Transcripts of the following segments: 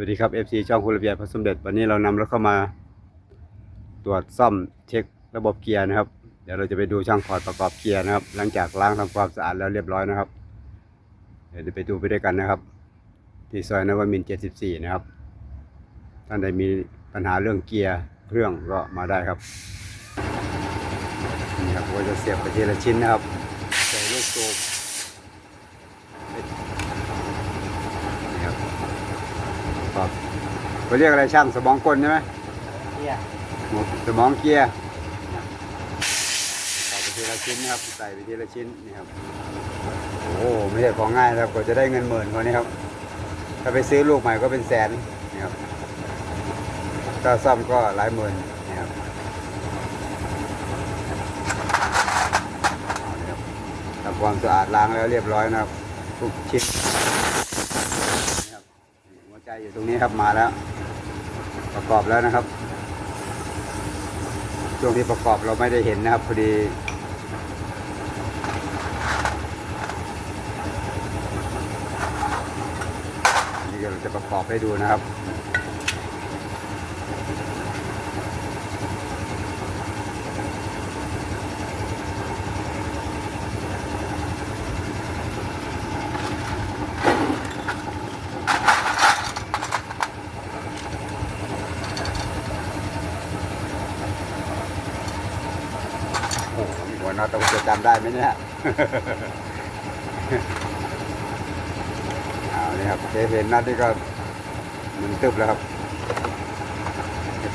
วัสดีครับ FC ช่องคุณระเบียบพระสมเด็จวันนี้เรานำรถเข้ามา ตรวจซ่อมเช็คระบบเกียร์นะครับ เดี๋ยวเราจะไปดูช่างถอดประกอบเกียร์นะครับ หลังจากล้างทำความสะอาดแล้วเรียบร้อยนะครับ เดี๋ยวจะไปดูไปด้วยกันนะครับ ที่ซอยนวมินทร์74 นะครับ ท่านใดมีปัญหาเรื่องเกียร์เครื่องก็มาได้ครับนี่ครับก็จะเสียบไปทีละชิ้นนะครับใส่ลูกสูบนี่ครับ ครับเขาเรียกอะไรช่างสมองกลใช่ไหมเนี่ยหมดสมองเกียร์ใส่ไปทีละชิ้นนะครับใส่ไปทีละชิ้นนี่ครับโอ้ไม่ใช่ของง่ายนะครับกว่าจะได้เงินหมื่นเขานี่ครับ ถ้าไปซื้อลูกใหม่ก็เป็นแสนนี่ครับถ้าซ่อมก็หลายหมื่นนี่ครับเอาเลยครับทำความสะอาดล้างแล้วเรียบร้อยนะครับทุกชิ้นนี่ครับหัวใจ อยู่ตรงนี้ครับมาแล้ว ประกอบแล้วนะครับ ช่วงที่ประกอบเราไม่ได้เห็นนะครับพอดีนี่เราจะประกอบให้ดูนะครับ หหัวหน้าต้องจะจำได้ไหมเนี่ยเอาเลยครับเจเห็นนัดนี่ก็หมันตึบแล้วครับ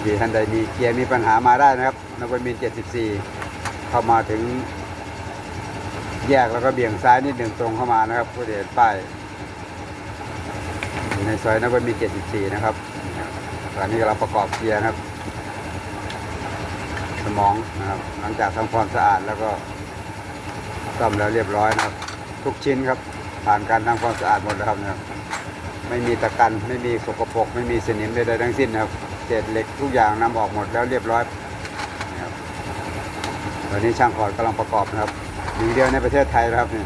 ทีท่านใดมีเกียร์มีปัญหามาได้นะครับนวมินทร์74 เข้ามาถึงแยกแล้วก็เบี่ยงซ้ายนิดหนึ่งตรงเข้ามานะครับก็จะเห็นป้ายอยู่ในซอยนวมินทร์74 นะครับตอนนี้กำลังประกอบเกียร์นะครับ สมองนะครับ หลังจากทำความสะอาดแล้วก็ซ่อมแล้วเรียบร้อยนะครับ ทุกชิ้นครับผ่านการทำความสะอาดหมดแล้วครับนะครับไม่มีตะกันไม่มีสกปรกไม่มีสนิมใดๆทั้งสิ้นนะครับเศษเหล็กทุกอย่างนำออกหมดแล้วเรียบร้อยนะครับตอนนี้ช่างขอดกำลังประกอบนะครับหนึ่งเดียวในประเทศไทยนะครับนี่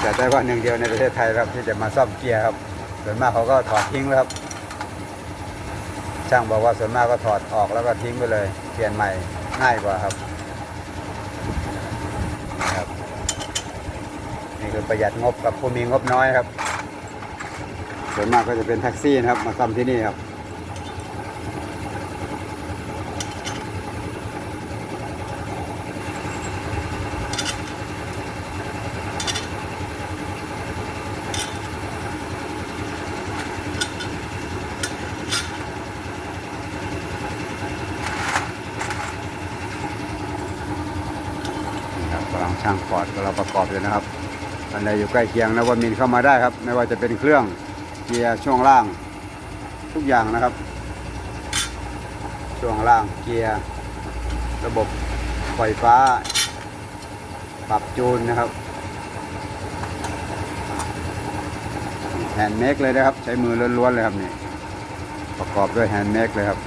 แต่ได้ว่าหนึ่งเดียวในประเทศไทยครับที่จะมาซ่อมเกียร์ครับส่วนมากเขาก็ถอดทิ้งแล้วครับ ช่างบอกว่าส่วนมากก็ถอดออกแล้วก็ทิ้งไปเลย เปลี่ยนใหม่ง่ายกว่าครับนี่ครับนี่คือประหยัดงบกับผู้มีงบน้อยครับ ส่วนมากก็จะเป็นแท็กซี่นะครับ มาซ่อมที่นี่ครับ นี่ครับกำลัง ช่างปอดกำลังประกอบอยู่นะครับท่านใดอยู่ใกล้เคียงนะว่ามินเข้ามาได้ครับ ไม่ว่าจะเป็นเครื่องเกียร์ช่วงล่างทุกอย่างนะครับ ช่วงล่างเกียร์ระบบไฟฟ้า ปรับจูนนะครับแฮนด์เมกเลยนะครับ ใช้มือล้วนๆเลยครับนี่ประกอบด้วยแฮนด์เมกเลยครับ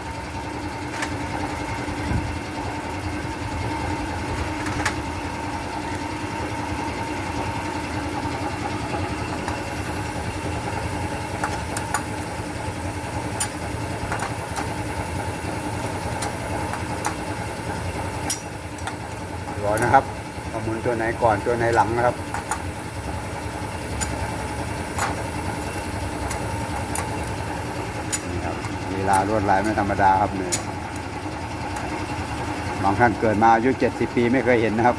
รอนะครับเอาหมุนตัว ไหนก่อนตัวไหนหลังนะครับนี่ครับเวลาลวดลายไม่ธรรมดาครับเนี่ยบางท่านเกิดมาอายุ70ปีไม่เคยเห็นนะครับ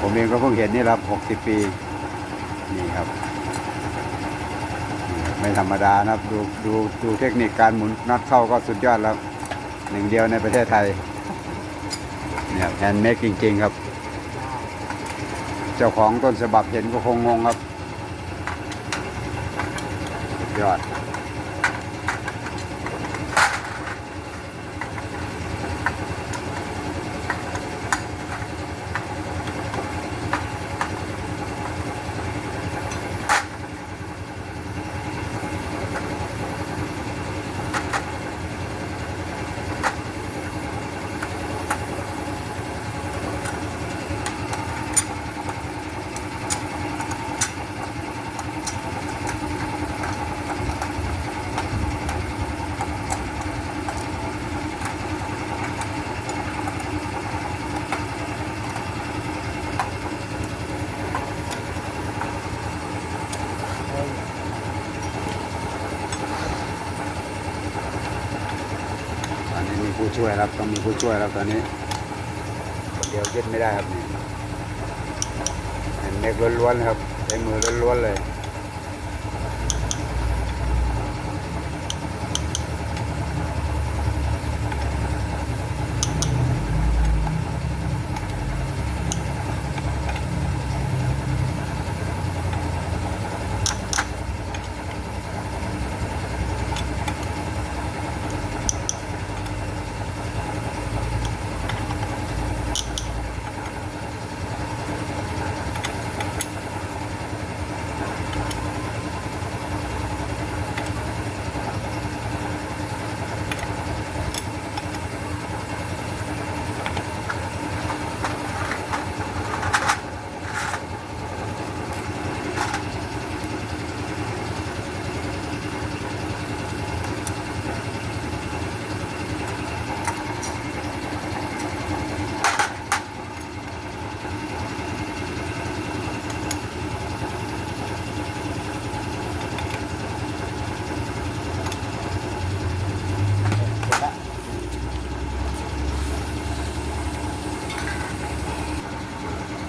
ผมเองก็เพิ่งเห็นนี่ครับ60ปีนี่ครับนี่ครับ ไม่ธรรมดานะครับ ดูดูดูเทคนิคการหมุนน็อตเข้าก็สุดยอดแล้วหนึ่งเดียวในประเทศไทย เนี่ยแฮนด์เมดจริงๆครับ เจ้าของต้นฉบับเห็นก็คงงงครับ ยอด ช่วยครับต้องมีผู้ช่วยครับตอนนี้คนเดียวยึดไม่ได้ครับนี่เห็นเน็กล้วนๆครับใช้มือล้วนๆเลย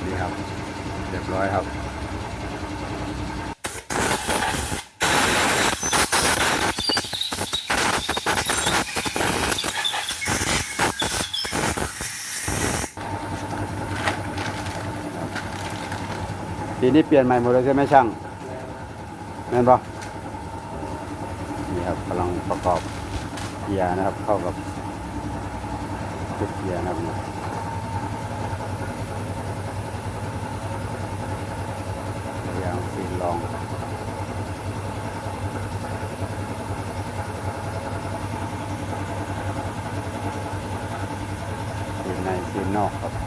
นี่ครับ เรียบร้อยครับปีนี้เปลี่ยนใหม่หมดเลยใช่ไหมช่างแม่นปะนี่ครับกำลังประกอบเกียร์นะครับ เข้ากับชุดเกียร์นะครับ ยางซีนลองซีนในซีนนอกครับ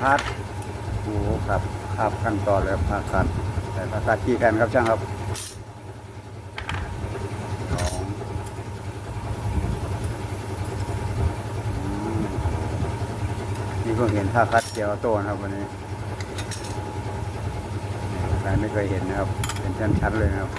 คัดโอ้โหครับครับขั้นตอนเลยครับผ้าคัดแต่ผ้าคัดกี่แผ่นครับช่างครับสองนี่เพิ่งเห็นผ้าคัดเกียวโต้นะครับวันนี้ใครไม่เคยเห็นนะครับ เป็นชั้นชัดๆเลยนะครับ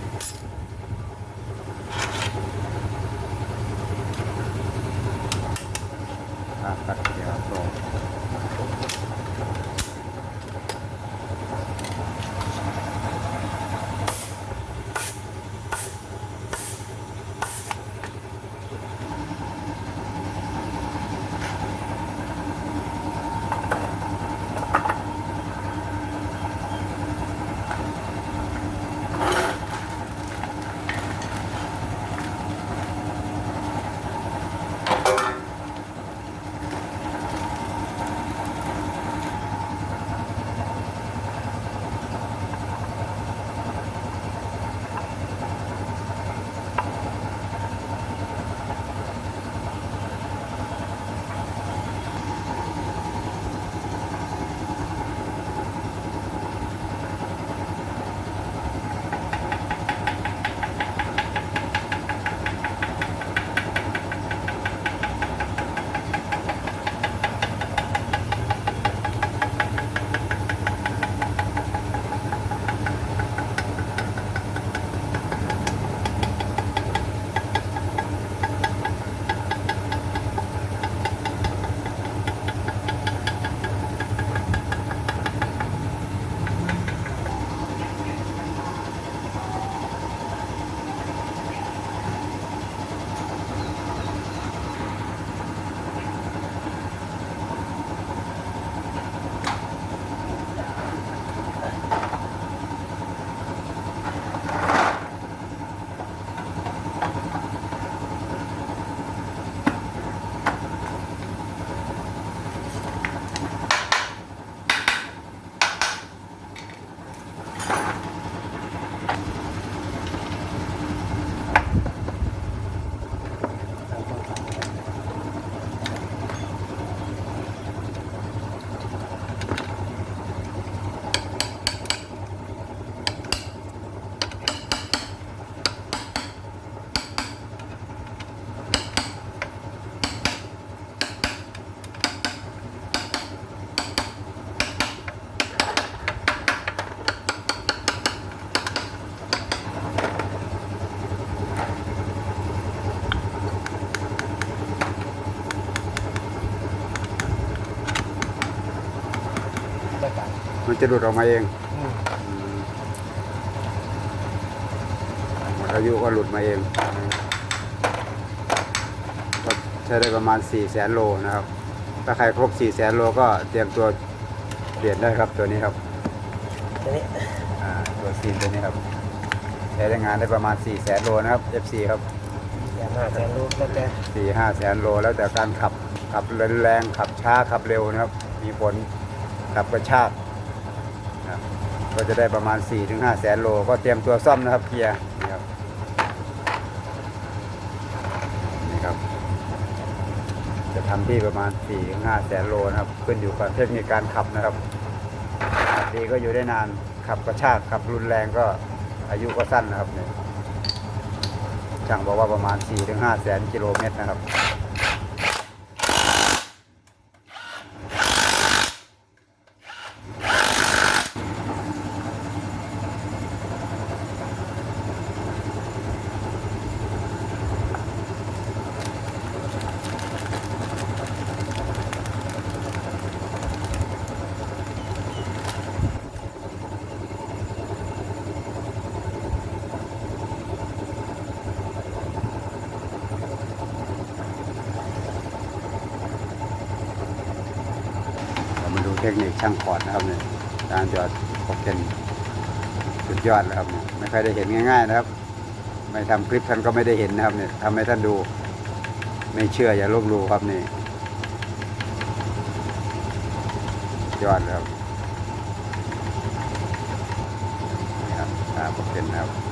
จะหลุดออกมาเองอืมอืมหมดอายุก็หลุดมาเองก็ใช้ได้ประมาณ4 0 0แสนโลนะครับ ถ้าใครครบ4 0 0แสนโลก็เตรียมตัวเปลี่ยนได้ครับตัวนี้ครับตัวนี้อ่าตัวซีนตัวนี้ครับใช้ได้งานได้ประมาณ4 0 0แสนโลนะครับ FC ครับอย่ามาแสนรู้แล้วแต่สี่ห้าแสนโลแล้วแต่การขับขับแรงๆขับช้าขับเร็วนะครับ มีผลขับกระชาก นะครับก็จะได้ประมาณ4ี่ถึงห้าแสนโล ก็เตรียมตัวซ่อมนะครับเกียร์นี่ครับนี่ครับ จะทำที่ประมาณ4ี่ถึงห้าแสนโลนะครับ ขึ้นอยู่กับเทคนิคการขับนะครับขับดีก็อยู่ได้นานขับกระชากขับรุนแรงก็อายุก็สั้นนะครับเนี่ยช่างบอกว่าประมาณ 4-5แสนกิโลเมตรนะครับ เทคนิคช่างขอดนะครับเนี่ยการยอดปกเทนสุดยอดนะครับเนี่ยไม่เคยได้เห็นง่าย ๆ นะครับ ไม่ทำคลิปท่านก็ไม่ได้เห็นนะครับเนี่ยทำให้ท่านดู ไม่เชื่ออย่าลบหลู่ครับนี่ยอดเลยครับนี่ครับตาปกเทนนะครับ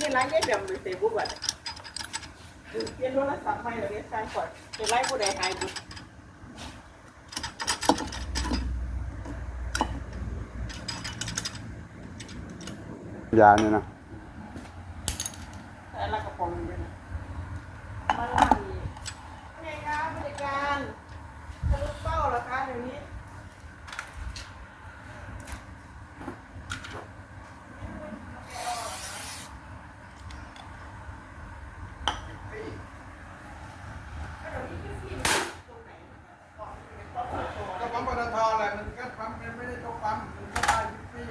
นี่ไลฟ์ได้แบบในเฟซบุ๊กอะเรียนโทรศัพท์ใหม่เหรอเนี่ยใช่ก่อนจะไล่ผู้ใดหายบุญยาเนี่ยนะ แต่ละกระป๋องเลยนะมาล่านี่ไงคะบริการทะลุเป้าเหรอคะเดี๋ยวนี้ ก็ปั๊มปตทแหละมันก็ปั๊มมันไม่ได้ต้องปั๊มมันก็ได้ฟรี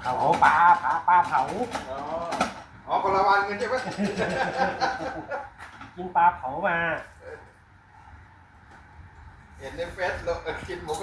เผาปลาปลาปลาเผา อ๋ออ๋อคนละวันกันใช่ไหม กินปลาเผามา เห็นในเฟซเรากินหมูกระ